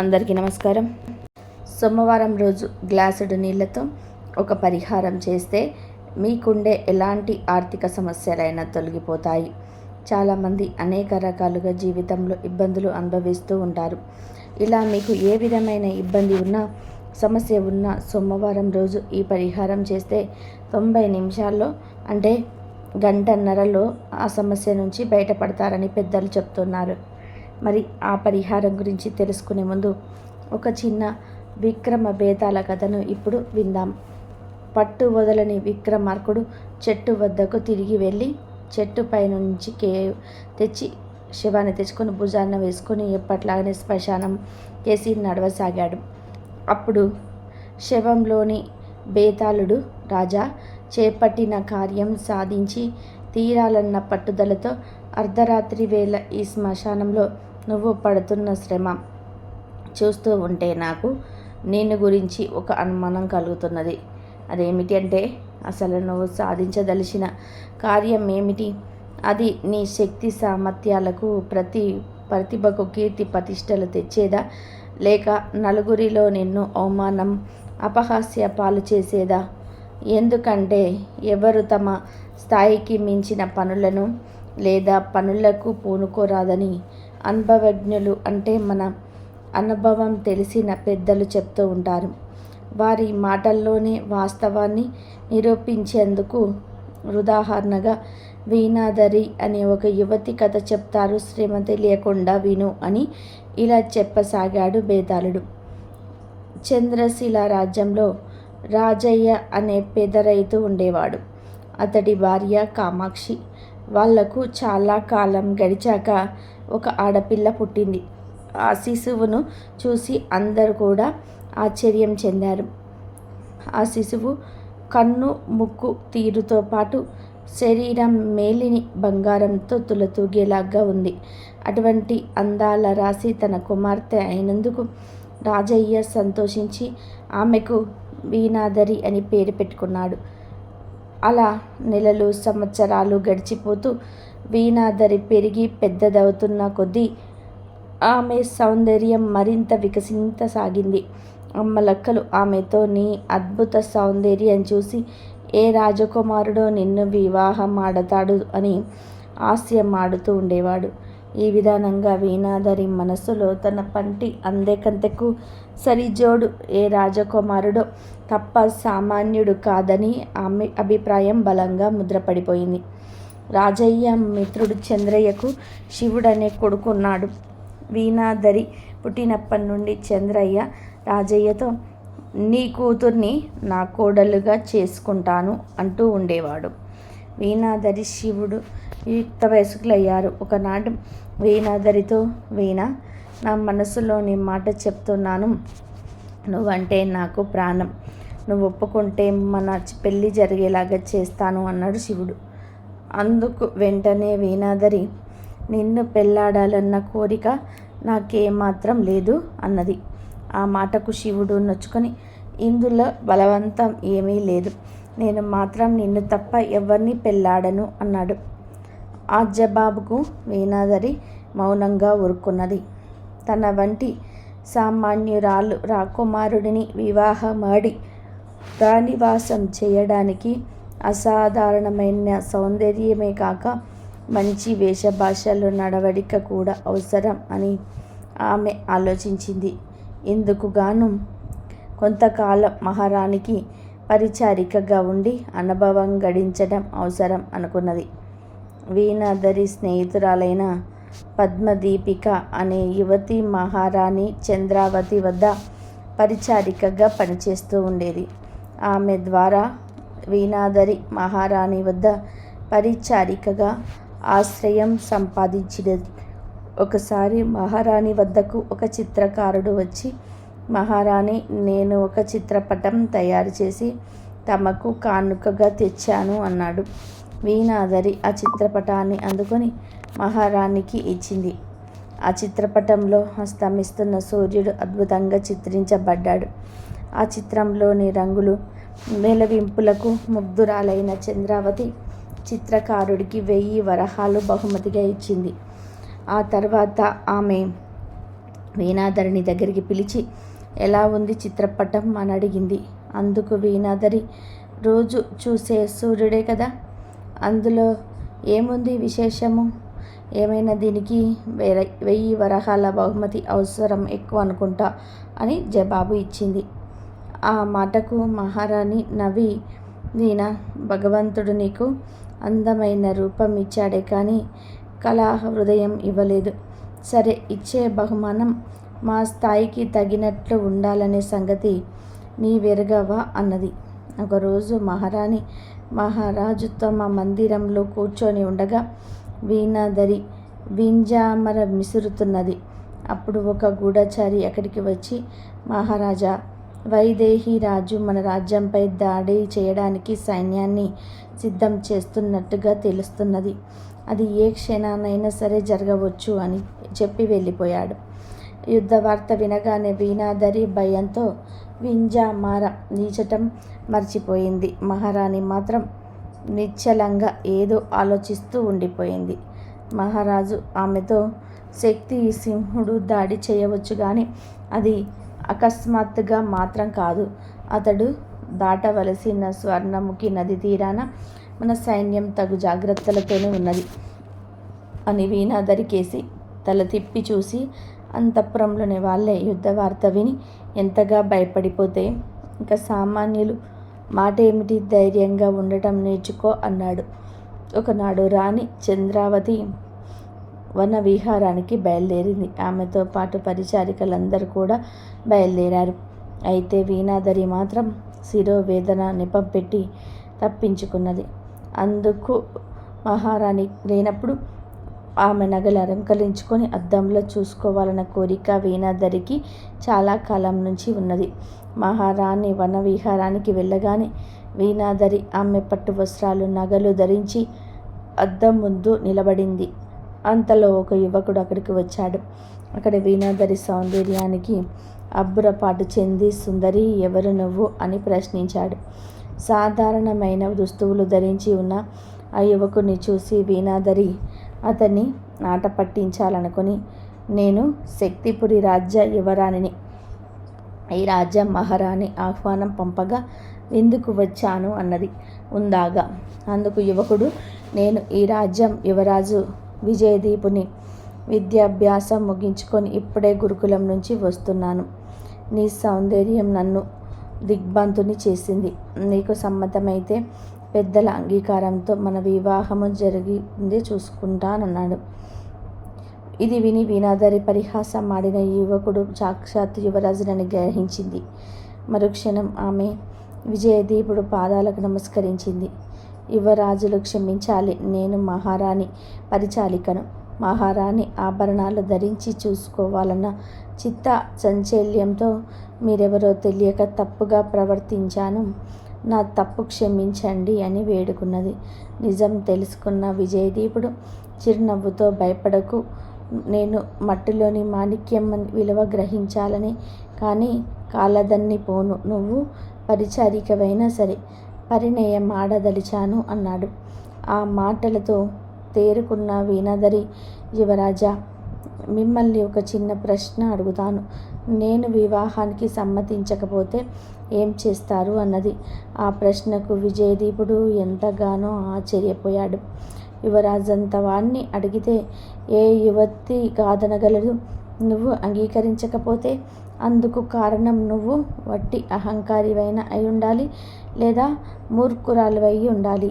అందరికీ నమస్కారం. సోమవారం రోజు గ్లాసుడు నీళ్ళతో ఒక పరిహారం చేస్తే మీకుండే ఎలాంటి ఆర్థిక సమస్యలైనా తొలగిపోతాయి. చాలామంది అనేక రకాలుగా జీవితంలో ఇబ్బందులు అనుభవిస్తూ ఉంటారు. ఇలా మీకు ఏ విధమైన ఇబ్బంది ఉన్నా సమస్య ఉన్నా సోమవారం రోజు ఈ పరిహారం చేస్తే తొంభై నిమిషాల్లో అంటే గంటన్నరలో ఆ సమస్య నుంచి బయటపడతారని పెద్దలు చెప్తున్నారు. మరి ఆ పరిహారం గురించి తెలుసుకునే ముందు ఒక చిన్న విక్రమ బేతాల కథను ఇప్పుడు విందాం. పట్టు వదలని విక్రమార్కుడు చెట్టు వద్దకు తిరిగి వెళ్ళి చెట్టు పైనుంచి కే తెచ్చి శివాన్ని తెచ్చుకొని భుజాన్న వేసుకొని ఎప్పట్లాగనే శ్మశానం కేసి నడవసాగాడు. అప్పుడు శవంలోని బేతాళుడు రాజా చేపట్టిన కార్యం సాధించి తీరాలన్న పట్టుదలతో అర్ధరాత్రి వేళ ఈ శ్మశానంలో నువ్వు పడుతున్న శ్రమ చూస్తూ ఉంటే నాకు నేను గురించి ఒక అనుమానం కలుగుతున్నది. అదేమిటి అంటే అసలు నువ్వు సాధించదలిచిన కార్యం ఏమిటి? అది నీ శక్తి సామర్థ్యాలకు ప్రతి ప్రతిభకు కీర్తి ప్రతిష్టలు తెచ్చేదా? లేక నలుగురిలో నిన్ను అవమానం అపహాస్య పాలు చేసేదా? ఎందుకంటే ఎవరు తమ స్థాయికి మించిన పనులను లేదా పనులకు పూనుకోరాదని అనుభవజ్ఞులు అంటే మన అనుభవం తెలిసిన పెద్దలు చెప్తూ ఉంటారు. వారి మాటల్లోనే వాస్తవాన్ని నిరూపించేందుకు ఉదాహరణగా వీణాధరి అనే ఒక యువతి కథ చెప్తారు శ్రీమతి లేకుండా విను అని ఇలా చెప్పసాగాడు బేతాళుడు. చంద్రశిల రాజ్యంలో రాజయ్య అనే పేద రైతు ఉండేవాడు. అతడి భార్య కామాక్షి. వాళ్ళకు చాలా కాలం గడిచాక ఒక ఆడపిల్ల పుట్టింది. ఆ శిశువును చూసి అందరూ కూడా ఆశ్చర్యం చెందారు. ఆ శిశువు కన్ను ముక్కు తీరుతో పాటు శరీరం మేలిని బంగారంతో తులతూగేలాగా ఉంది. అటువంటి అందాల రాశి తన కుమార్తె అయినందుకు రాజయ్య సంతోషించి ఆమెకు వీణాధరి అని పేరు పెట్టుకున్నాడు. అలా నెలలు సంవత్సరాలు గడిచిపోతూ వీణాధరి పెరిగి పెద్దదవుతున్న కొద్దీ ఆమె సౌందర్యం మరింత వికసించసాగింది. అమ్మలక్కలు ఆమెతో నీ అద్భుత సౌందర్యం చూసి ఏ రాజకుమారుడో నిన్ను వివాహం ఆడతాడు అని హాస్యం ఆడుతూ ఉండేవాడు. ఈ విధానంగా వీణాధరి మనస్సులో తన పంటి అందెకంతకు సరిజోడు ఏ రాజకుమారుడో తప్ప సామాన్యుడు కాదని ఆమె అభిప్రాయం బలంగా ముద్రపడిపోయింది. రాజయ్య మిత్రుడు చంద్రయ్యకు శివుడనే కొడుకున్నాడు. వీణాధరి పుట్టినప్పటి నుండి చంద్రయ్య రాజయ్యతో నీ కూతుర్ని నా కోడలుగా చేసుకుంటాను అంటూ ఉండేవాడు. వీణాధరి శివుడు యుక్త వయసుకులయ్యారు ఒకనాడు వీణాధరితో వీణ నా మనసులోని మాట చెప్తున్నాను. నువ్వంటే నాకు ప్రాణం. నువ్వు ఒప్పుకుంటే మన పెళ్ళి జరిగేలాగా చేస్తాను అన్నాడు శివుడు. అందుకు వెంటనే వీణాధరి నిన్ను పెళ్ళాడాలన్న కోరిక నాకేమాత్రం లేదు అన్నది. ఆ మాటకు శివుడు నొచ్చుకొని ఇందులో బలవంతం ఏమీ లేదు. నేను మాత్రం నిన్ను తప్ప ఎవరిని పెళ్ళాడను అన్నాడు. ఆ జవాబుకు వీణాధరి మౌనంగా ఊరుకున్నది. తన వంటి సామాన్యురాలు రాకుమారుడిని వివాహమాడి ప్రాణివాసం చేయడానికి అసాధారణమైన సౌందర్యమే కాక మంచి వేషభాషలు నడవడిక కూడా అవసరం అని ఆమె ఆలోచించింది. ఇందుకుగాను కొంతకాలం మహారాణికి పరిచారికగా ఉండి అనుభవం గడించడం అవసరం అనుకున్నది. వీణాధరి స్నేహితురాలైన పద్మదీపిక అనే యువతి మహారాణి చంద్రావతి వద్ద పరిచారికగా పనిచేస్తూ ఉండేది. ఆమె ద్వారా వీణాధరి మహారాణి వద్ద పరిచారికగా ఆశ్రయం సంపాదించినది. ఒకసారి మహారాణి వద్దకు ఒక చిత్రకారుడు వచ్చి మహారాణి నేను ఒక చిత్రపటం తయారు చేసి తమకు కానుకగా తెచ్చాను అన్నాడు. వీణాధరి ఆ చిత్రపటాన్ని అందుకొని మహారాణికి ఇచ్చింది. ఆ చిత్రపటంలో అస్తమిస్తున్న సూర్యుడు అద్భుతంగా చిత్రించబడ్డాడు. ఆ చిత్రంలోని రంగులు మేలవింపులకు ముగ్ధురాలైన చంద్రావతి చిత్రకారుడికి వెయ్యి వరహాలు బహుమతిగా ఇచ్చింది. ఆ తర్వాత ఆమె వీణాధరిని దగ్గరికి పిలిచి ఎలా ఉంది చిత్రపటం? అని అడిగింది. అందుకు వీణాధరి రోజు చూసే సూర్యుడే కదా అందులో ఏముంది విశేషము? ఏమైనా దీనికి వేరే వెయ్యి వరహాల బహుమతి అవసరం ఎక్కువ అనుకుంటా అని జవాబు ఇచ్చింది. ఆ మాటకు మహారాణి నవ్వి దీన భగవంతుడు నీకు అందమైన రూపం ఇచ్చాడే కానీ కళా హృదయం ఇవ్వలేదు. సరే ఇచ్చే బహుమానం మా స్థాయికి తగినట్లు ఉండాలనే సంగతి నీ వెరగవా? అన్నది. ఒకరోజు మహారాణి మహారాజు తమ మందిరంలో కూర్చొని ఉండగా వీణాధరి వింజామర మిసురుతున్నది అప్పుడు ఒక గూఢచారి అక్కడికి వచ్చి మహారాజా వైదేహి రాజు మన రాజ్యంపై దాడి చేయడానికి సైన్యాన్ని సిద్ధం చేస్తున్నట్టుగా తెలుస్తున్నది. అది ఏ క్షణానైనా సరే జరగవచ్చు అని చెప్పి వెళ్ళిపోయాడు. యుద్ధ వార్త వినగానే వీణాధరి భయంతో వింజామార నీచటం మర్చిపోయింది. మహారాణి మాత్రం నిశ్చలంగా ఏదో ఆలోచిస్తూ ఉండిపోయింది. మహారాజు ఆమెతో శక్తి సింహుడు దాడి చేయవచ్చు కానీ అది అకస్మాత్తుగా మాత్రం కాదు. అతడు దాటవలసిన స్వర్ణముఖి నది తీరాన మన సైన్యం తగు జాగ్రత్తలతోనే ఉన్నది అని వీణాధరికేసి తల తిప్పి చూసి అంతఃపురంలోని వాళ్ళే యుద్ధ వార్త విని ఎంతగా భయపడిపోతే ఇంకా సామాన్యులు మాట ఏమిటి ధైర్యంగా ఉండటం నేర్చుకో అన్నాడు. ఒకనాడు రాణి చంద్రావతి వన విహారానికి బయలుదేరింది. ఆమెతో పాటు పరిచారికలందరూ కూడా బయలుదేరారు. అయితే వీణాధరి మాత్రం శిరోవేదన నిపం పెట్టి తప్పించుకున్నది. అందుకు మహారాణి లేనప్పుడు ఆమె నగలు అలంకరించుకొని అద్దంలో చూసుకోవాలన్న కోరిక వీణాధరికి చాలా కాలం నుంచి ఉన్నది. మహారాణి వనవిహారానికి వెళ్ళగానే వీణాధరి ఆమె పట్టు వస్త్రాలు నగలు ధరించి అద్దం ముందు నిలబడింది. అంతలో ఒక యువకుడు అక్కడికి వచ్చాడు. అక్కడ వీణాధరి సౌందర్యానికి అబ్బురపాటు చెంది సుందరి ఎవరు నువ్వు? అని ప్రశ్నించాడు. సాధారణమైన దుస్తువులు ధరించి ఉన్న ఆ యువకుని చూసి వీణాధరి అతన్ని ఆట పట్టించాలనుకుని నేను శక్తిపురి రాజ్య యువరాణిని ఈ రాజ్య మహారాణి ఆహ్వానం పంపగా ఎందుకు వచ్చాను అన్నది ఉందాగా. అందుకు యువకుడు నేను ఈ రాజ్యం యువరాజు విజయదీపుని విద్యాభ్యాసం ముగించుకొని ఇప్పుడే గురుకులం నుంచి వస్తున్నాను. నీ సౌందర్యం నన్ను దిగ్బంతుని చేసింది. నీకు సమ్మతమైతే పెద్దల అంగీకారంతో మన వివాహము జరిగింది చూసుకుంటానన్నాడు. ఇది విని వీణాధరి పరిహాసం ఆడిన యువకుడు సాక్షాత్ యువరాజునని గ్రహించింది. మరుక్షణం ఆమె విజయదీపుడు పాదాలకు నమస్కరించింది. యువరాజులు క్షమించాలి నేను మహారాణి పరిచాలికను. మహారాణి ఆభరణాలు ధరించి చూసుకోవాలన్న చిత్త చంచల్యంతో మీరెవరో తెలియక తప్పుగా ప్రవర్తించాను. నా తప్పు క్షమించండి అని వేడుకున్నది. నిజం తెలుసుకున్న విజయదీపుడు చిరునవ్వుతో భయపడకు నేను మట్టిలోని మాణిక్యం విలువ గ్రహించాలని కానీ కాలదన్ని పోను నువ్వు పరిచారికవైనా సరే పరిణయం ఆడదలిచాను అన్నాడు. ఆ మాటలతో తేరుకున్న వీణాధరి యువరాజా మిమ్మల్ని ఒక చిన్న ప్రశ్న అడుగుతాను. నేను వివాహానికి సమ్మతించకపోతే ఏం చేస్తారు? అన్నది. ఆ ప్రశ్నకు విజయదీపుడు ఎంతగానో ఆశ్చర్యపోయాడు. యువరాజంత వాణ్ణి అడిగితే ఏ యువతి కాదనగలదు నువ్వు అంగీకరించకపోతే అందుకు కారణం నువ్వు వట్టి అహంకారివైన అయి ఉండాలి లేదా మూర్ఖురాలువై ఉండాలి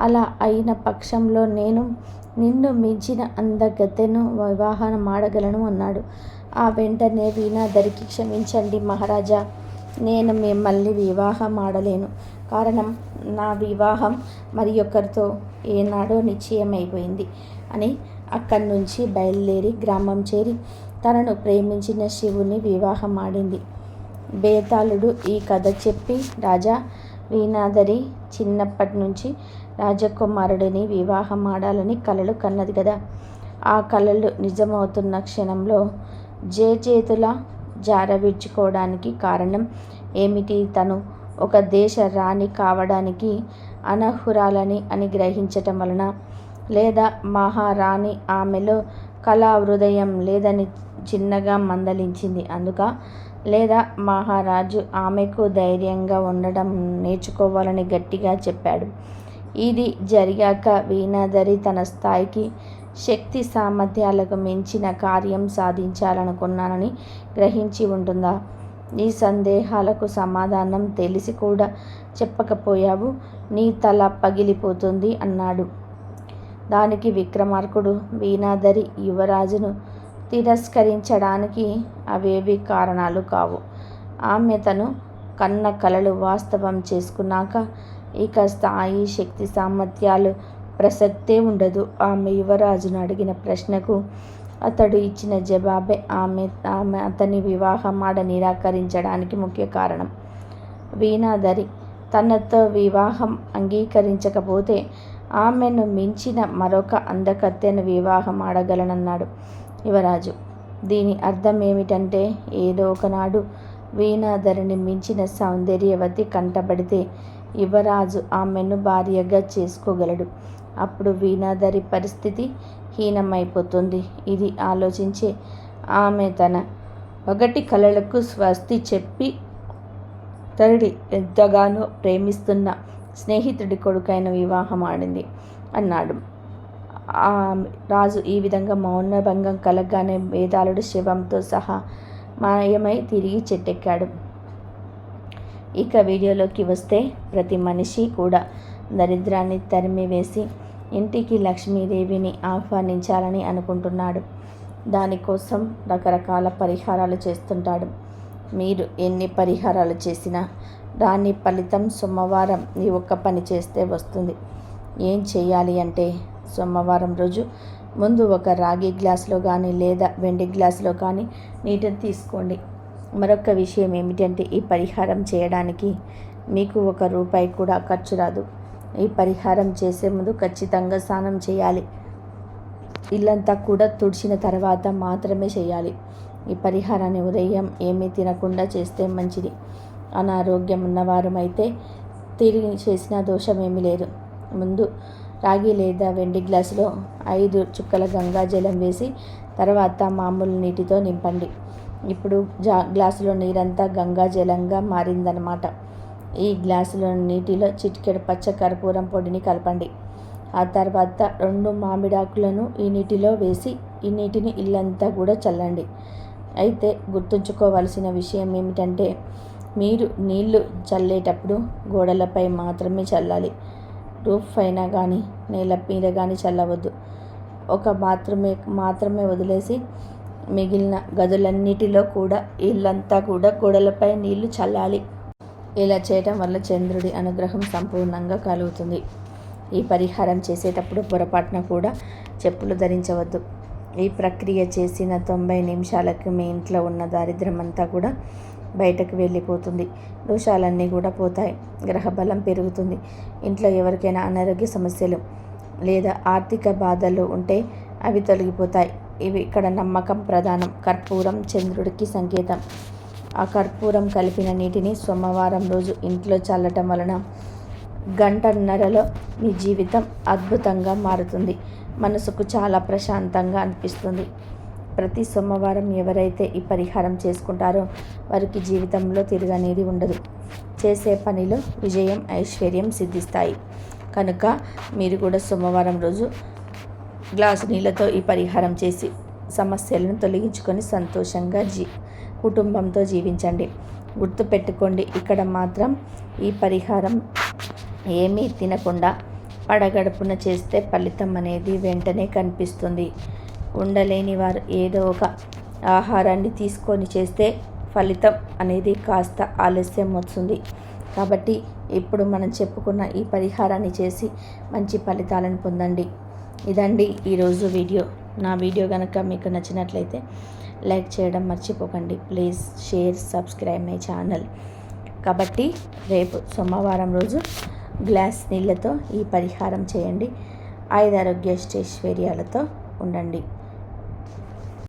అలా అయిన పక్షంలో నేను నిన్ను మించిన అందగతెను వివాహం ఆడగలను అన్నాడు. ఆ వెంటనే వీణాధరికి క్షమించండి మహారాజా నేను మిమ్మల్ని వివాహం ఆడలేను కారణం నా వివాహం మరి ఒకరితో ఏనాడో నిశ్చయమైపోయింది అని అక్కడి నుంచి బయలుదేరి గ్రామం చేరి తనను ప్రేమించిన శివుని వివాహం ఆడింది బేతాళుడు ఈ కథ చెప్పి రాజా వీణాధరి చిన్నప్పటి నుంచి రాజకుమారుడిని వివాహం ఆడాలని కలలు కన్నది కదా ఆ కలలు నిజమవుతున్న క్షణంలో జే చేతుల జారవిడ్చుకోవడానికి కారణం ఏమిటి? తను ఒక దేశ రాణి కావడానికి అనర్హురాలని అని గ్రహించటం వలన లేదా మహారాణి ఆమెలో కళా హృదయం లేదని చిన్నగా మందలించింది అందుక లేదా మహారాజు ఆమెకు ధైర్యంగా ఉండడం నేర్చుకోవాలని గట్టిగా చెప్పాడు. ఇది జరిగాక వీణాధరి తన స్థాయికి శక్తి సామర్థ్యాలకు మించిన కార్యం సాధించాలనుకున్నానని గ్రహించి ఉంటుందా? నీ సందేహాలకు సమాధానం తెలిసి కూడా చెప్పకపోయావు. నీ తల పగిలిపోతుంది అన్నాడు. దానికి విక్రమార్కుడు వీణాధరి యువరాజును తిరస్కరించడానికి అవేవి కారణాలు కావు. ఆమె తను కన్న కలలు వాస్తవం చేసుకున్నాక ఇక స్థాయి శక్తి సామర్థ్యాలు ప్రసక్తే ఉండదు. ఆమె యువరాజును అడిగిన ప్రశ్నకు అతడు ఇచ్చిన జవాబే ఆమె ఆమె అతని వివాహం ఆడ నిరాకరించడానికి ముఖ్య కారణం. వీణాధరి తనతో వివాహం అంగీకరించకపోతే ఆమెను మించిన మరొక అందకత్తెను వివాహం ఆడగలనన్నాడు యువరాజు. దీని అర్థం ఏమిటంటే ఏదో ఒకనాడు వీణాధరిని మించిన సౌందర్యవతి కంటబడితే యువరాజు ఆమెను భార్యగా చేసుకోగలడు. అప్పుడు వీణాధరి పరిస్థితి హీనమైపోతుంది. ఇది ఆలోచించే ఆమె తన ఒకటి కళలకు స్వస్తి చెప్పి తరుడి ఎంతగానో ప్రేమిస్తున్న స్నేహితుడి కొడుకైన వివాహం ఆడింది అన్నాడు. రాజు ఈ విధంగా మౌనభంగం కలగగానే వేదాలుడు శివంతో సహా మాయమై తిరిగి చెట్టెక్కాడు. ఇక వీడియోలోకి వస్తే ప్రతి మనిషి కూడా దరిద్రాన్ని తరిమివేసి ఇంటికి లక్ష్మీదేవిని ఆహ్వానించాలని అనుకుంటున్నాడు. దానికోసం రకరకాల పరిహారాలు చేస్తుంటాడు. మీరు ఎన్ని పరిహారాలు చేసినా దాని ఫలితం సోమవారం ఈ ఒక్క పని చేస్తే వస్తుంది. ఏం చేయాలి అంటే సోమవారం రోజు ముందు ఒక రాగి గ్లాసులో కానీ లేదా వెండి గ్లాసులో కానీ నీటిని తీసుకోండి. మరొక విషయం ఏమిటంటే ఈ పరిహారం చేయడానికి మీకు ఒక రూపాయి కూడా ఖర్చు రాదు. ఈ పరిహారం చేసే ముందు ఖచ్చితంగా స్నానం చేయాలి. ఇల్లంతా కూడా తుడిచిన తర్వాత మాత్రమే చేయాలి. ఈ పరిహారాన్ని ఉదయం ఏమీ తినకుండా చేస్తే మంచిది. అనారోగ్యం ఉన్నవారమైతే తిరిగి చేసిన దోషం ఏమీ లేదు. ముందు రాగి లేదా వెండి గ్లాసులో ఐదు చుక్కల గంగా జలం వేసి తర్వాత మామూలు నీటితో నింపండి. ఇప్పుడు జా గ్లాసులో నీరంతా గంగా జలంగా మారిందనమాట ఈ గ్లాసులో నీటిలో చిటికెడు పచ్చ కర్పూరం పొడిని కలపండి. ఆ తర్వాత రెండు మామిడాకులను ఈ నీటిలో వేసి ఈ నీటిని ఇల్లంతా కూడా చల్లండి. అయితే గుర్తుంచుకోవలసిన విషయం ఏమిటంటే మీరు నీళ్ళు చల్లేటప్పుడు గోడలపై మాత్రమే చల్లాలి. రూఫ్ పైన కానీ నేల మీద కానీ చల్లవద్దు. ఒక బాత్రూమే మాత్రమే వదిలేసి మిగిలిన గదులన్నిటిలో కూడా ఇల్లంతా కూడా గోడలపై నీళ్ళు చల్లాలి. ఇలా చేయటం వల్ల చంద్రుడి అనుగ్రహం సంపూర్ణంగా కలుగుతుంది. ఈ పరిహారం చేసేటప్పుడు పొరపాటున కూడా చెప్పులు ధరించవద్దు. ఈ ప్రక్రియ చేసిన తొంభై నిమిషాలకు మీ ఇంట్లో ఉన్న దారిద్ర్యమంతా కూడా బయటకు వెళ్ళిపోతుంది. దోషాలన్నీ కూడా పోతాయి. గ్రహబలం పెరుగుతుంది. ఇంట్లో ఎవరికైనా అనారోగ్య సమస్యలు లేదా ఆర్థిక బాధలు ఉంటే అవి తొలగిపోతాయి. ఇవి ఇక్కడ నమ్మకం ప్రధానం. కర్పూరం చంద్రుడికి సంకేతం. ఆ కర్పూరం కలిపిన నీటిని సోమవారం రోజు ఇంట్లో చల్లటం వలన గంటన్నరలో మీ జీవితం అద్భుతంగా మారుతుంది. మనసుకు చాలా ప్రశాంతంగా అనిపిస్తుంది. ప్రతి సోమవారం ఎవరైతే ఈ పరిహారం చేసుకుంటారో వారికి జీవితంలో తిరగనేది ఉండదు. చేసే పనిలో విజయం ఐశ్వర్యం సిద్ధిస్తాయి. కనుక మీరు కూడా సోమవారం రోజు గ్లాసు నీళ్ళతో ఈ పరిహారం చేసి సమస్యలను తొలగించుకొని సంతోషంగా జీ కుటుంబంతో జీవించండి. గుర్తుపెట్టుకోండి ఇక్కడ మాత్రం ఈ పరిహారం ఏమీ తినకుండా పడగడుపున చేస్తే ఫలితం అనేది వెంటనే కనిపిస్తుంది. ఉండలేని వారు ఏదో ఒక ఆహారాన్ని తీసుకొని చేస్తే ఫలితం అనేది కాస్త ఆలస్యం వస్తుంది. కాబట్టి ఇప్పుడు మనం చెప్పుకున్న ఈ పరిహారాన్ని చేసి మంచి ఫలితాలను పొందండి. ఇదండి ఈరోజు వీడియో. నా వీడియో కనుక మీకు నచ్చినట్లయితే లైక్ చేయడం మర్చిపోకండి. Please share subscribe my channel. కాబట్టి రేపు సోమవారం రోజు గ్లాస్ నీళ్ళతో ఈ పరిహారం చేయండి. ఐదారోగ్య స్టేశ్వర్యాలతో ఉండండి.